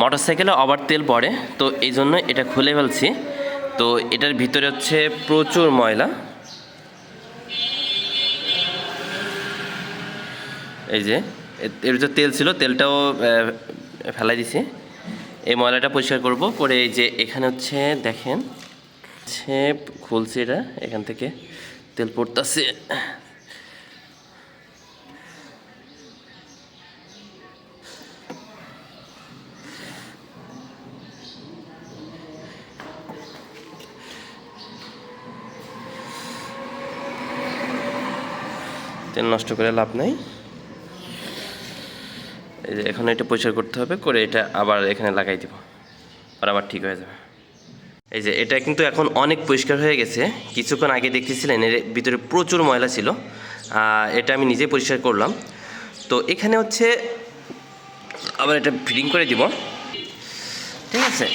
Motor সাইকেলে আবার তেল পড়ে, তো এই জন্য এটা খুলে ফেলছি। তো এটার ভিতরে হচ্ছে প্রচুর ময়লা। এই যে এর ভিতরে তেল ছিল, তেলটাও ফেলাই দিছি। এই ময়লাটা পরিষ্কার করব, করে এই যে এখানে হচ্ছে, দেখেন, হচ্ছে, খুলছি এটা, এখান থেকে তেল পড়তেছে। তেল নষ্ট করে লাভ নাই। এই যে এখন এটা পরিষ্কার করতে হবে, করে এটা আবার এখানে লাগাই দিব। আর আবার ঠিক হয়ে যাবে। এই যে এটা কিন্তু এখন অনেক পরিষ্কার হয়ে গেছে। কিছুক্ষণ আগে দেখতেছিলেন, এর ভিতরে প্রচুর ময়লা ছিল। এটা আমি নিজে পরিষ্কার করলাম। তো এখানে হচ্ছে আবার এটা ফিটিং করে দিব। ঠিক আছে?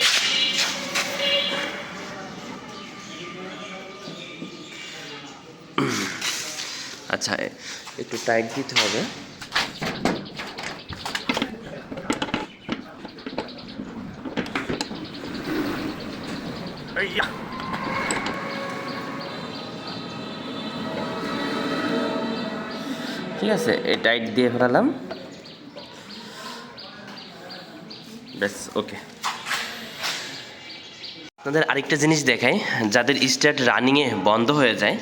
আচ্ছা একটু টাইট দিতে হবে। ঠিক আছে এই টাইট দিয়ে ফেলালাম। ব্যাস ওকে আপনাদের আরেকটা জিনিস দেখাই যাদের স্টার্ট রানিংয়ে বন্ধ হয়ে যায়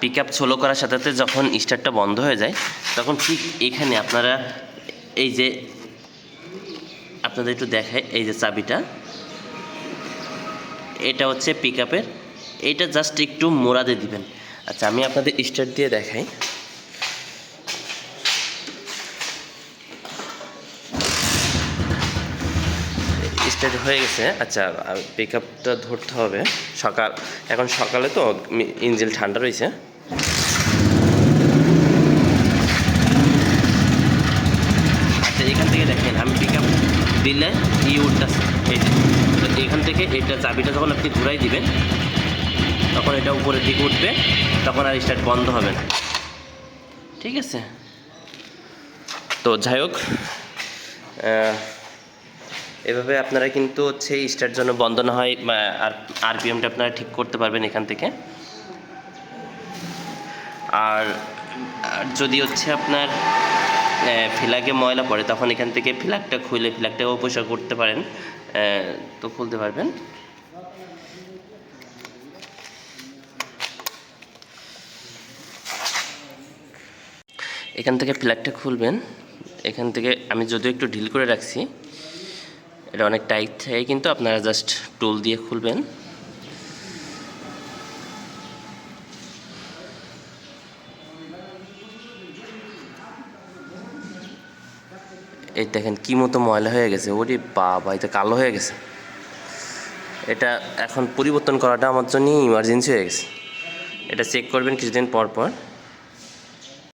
পিক আপ ছোলো করার সাথে সাথে যখন স্টার্টটা বন্ধ হয়ে যায়, তখন ঠিক এখানে আপনারা এই যে আপনাদের একটু দেখায় এই যে চাবিটা। এটা হচ্ছে পিক আপের এইটা জাস্ট একটু মোড়া দিয়ে দিবেন। আচ্ছা আমি আপনাদের স্টার্ট দিয়ে দেখাই। স্টার্ট হয়ে গেছে। আচ্ছা পিক আপটা ধরতে হবে। সকাল, এখন সকালে তো ইঞ্জিন ঠান্ডা রয়েছে। আচ্ছা এখান থেকে দেখেন, আমি পিক আপ দিলে ই উঠতেছে এই তো এখান থেকে এটা চাবিটা যখন আপনি ঘুরাই দিবেন, তখন এটা উপরের দিকে উঠবে, তখন আর স্টার্ট বন্ধ হবে না। ঠিক আছে? তো যাই হোক এভাবে আপনারা কিন্তু হচ্ছে স্টার্ট জন্য বন্ধ না হয় আর আরপিএমটা আপনারা ঠিক করতে পারবেন এখান থেকে। আর যদি হচ্ছে আপনার ফিলাকে ময়লা পড়ে, তখন এখান থেকে ফিলাকটা খুলে ফিলাকটাও পরিষ্কার করতে পারেন তো খুলতে পারবেন। এখান থেকে ফ্ল্যাগটা খুলবেন। এখান থেকে আমি যদিও একটু ঢিল করে রাখছি, এটা অনেক টাইট থাকে, কিন্তু আপনারা জাস্ট টুল দিয়ে খুলবেন। এই দেখেন কী মতো ময়লা হয়ে গেছে, ওরে বাবা, এটা কালো হয়ে গেছে। এটা এখন পরিবর্তন করাটা আমার জন্যই ইমার্জেন্সি হয়ে গেছে। এটা চেক করবেন কিছুদিন পর পর।